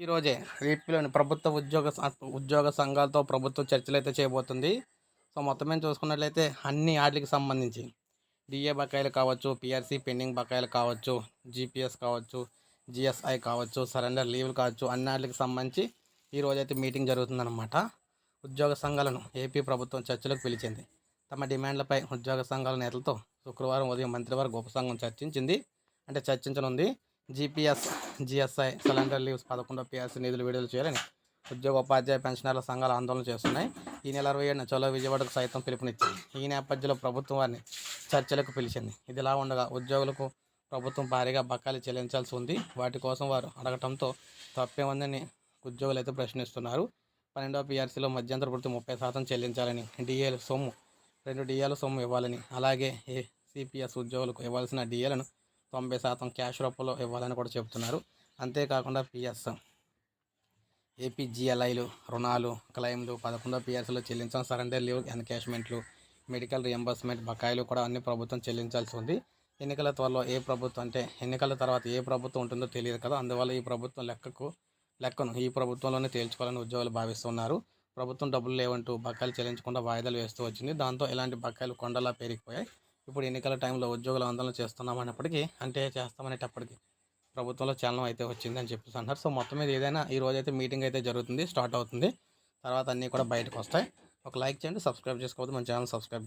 ఈరోజే ఏపీలోని ప్రభుత్వ ఉద్యోగ ఉద్యోగ సంఘాలతో ప్రభుత్వం చర్చలు అయితే చేయబోతుంది. సో మొత్తం మీద చూసుకున్నట్లయితే అన్ని వాటికి సంబంధించి డిఏ బకాయిలు కావచ్చు పిఆర్సీ పెండింగ్ బకాయిలు కావచ్చు జీపీఎస్ కావచ్చు జిఎస్ఐ కావచ్చు సరెండర్ లీవ్లు కావచ్చు అన్ని వాటికి సంబంధించి ఈ రోజైతే మీటింగ్ జరుగుతుందన్నమాట. ఉద్యోగ సంఘాలను ఏపీ ప్రభుత్వం చర్చలకు పిలిచింది. తమ డిమాండ్లపై ఉద్యోగ సంఘాల నేతలతో శుక్రవారం ఉదయం మంత్రివర్గ ఉపసంఘం చర్చించింది. అంటే చర్చించనుంది. జీపీఎస్ జిఎస్ఐ సిలిండర్ లీవ్స్ పదకొండో పిఆర్సీ నిధులు విడుదల చేయాలని ఉద్యోగ ఉపాధ్యాయ పెన్షనర్ల సంఘాలు ఆందోళన చేస్తున్నాయి. ఈ నెల అరవై ఏడున చలో విజయవాడకు సైతం పిలుపునిచ్చింది. ఈ నేపథ్యంలో ప్రభుత్వం వారిని చర్చలకు పిలిచింది. ఇదిలా ఉండగా ఉద్యోగులకు ప్రభుత్వం భారీగా బకాయిలు చెల్లించాల్సి ఉంది. వాటి కోసం వారు అడగటంతో తప్పేముందని ఉద్యోగులు అయితే ప్రశ్నిస్తున్నారు. పన్నెండవ పిఆర్సీలో మధ్యంతర వృత్తి ముప్పై శాతం చెల్లించాలని డిఏలు సొమ్ము రెండు డిఏల సొమ్ము ఇవ్వాలని అలాగే ఏ సిపిఎస్ ఉద్యోగులకు ఇవ్వాల్సిన డిఏలను తొంభై శాతం క్యాష్ రూపంలో ఇవ్వాలని కూడా చెబుతున్నారు. అంతేకాకుండా పిఎస్ ఏపీజీఎల్ఐలు రుణాలు క్లెయిమ్లు పదకొండో పిఎస్లో చెల్లించిన సరెండర్ లీవ్ ఎన్కాష్మెంట్లు మెడికల్ రియంబర్స్మెంట్ బకాయిలు కూడా అన్ని ప్రభుత్వం చెల్లించాల్సి ఉంది. ఎన్నికల త్వరలో ఏ ప్రభుత్వం అంటే ఎన్నికల తర్వాత ఏ ప్రభుత్వం ఉంటుందో తెలియదు కదా. అందువల్ల ఈ ప్రభుత్వం లెక్కకు లెక్కను ఈ ప్రభుత్వంలోనే తేల్చుకోవాలని ఉద్యోగులు భావిస్తున్నారు. ప్రభుత్వం డబ్బులు లేవంటూ బకాయిలు చెల్లించకుండా వాయిదాలు వేస్తూ వచ్చింది. దాంతో ఇలాంటి బకాయిలు కొండలా పెరిగిపోయాయి. ఇప్పుడు ఎన్నికల టైంలో ఉద్యోగుల ఆందోళన చేస్తున్నామన్నప్పటికీ అంటే చేస్తామనేటప్పటికీ ప్రభుత్వంలో చలనం అయితే వచ్చింది అని చెప్పేసి అంటారు సో మొత్తం మీద ఏదైనా ఈ రోజు అయితే మీటింగ్ అయితే జరుగుతుంది స్టార్ట్ అవుతుంది. తర్వాత అన్నీ కూడా బయటకు వస్తాయి. ఒక లైక్ చేయండి సబ్స్క్రైబ్ చేసుకోవద్దు. మన ఛానల్ సబ్స్క్రైబ్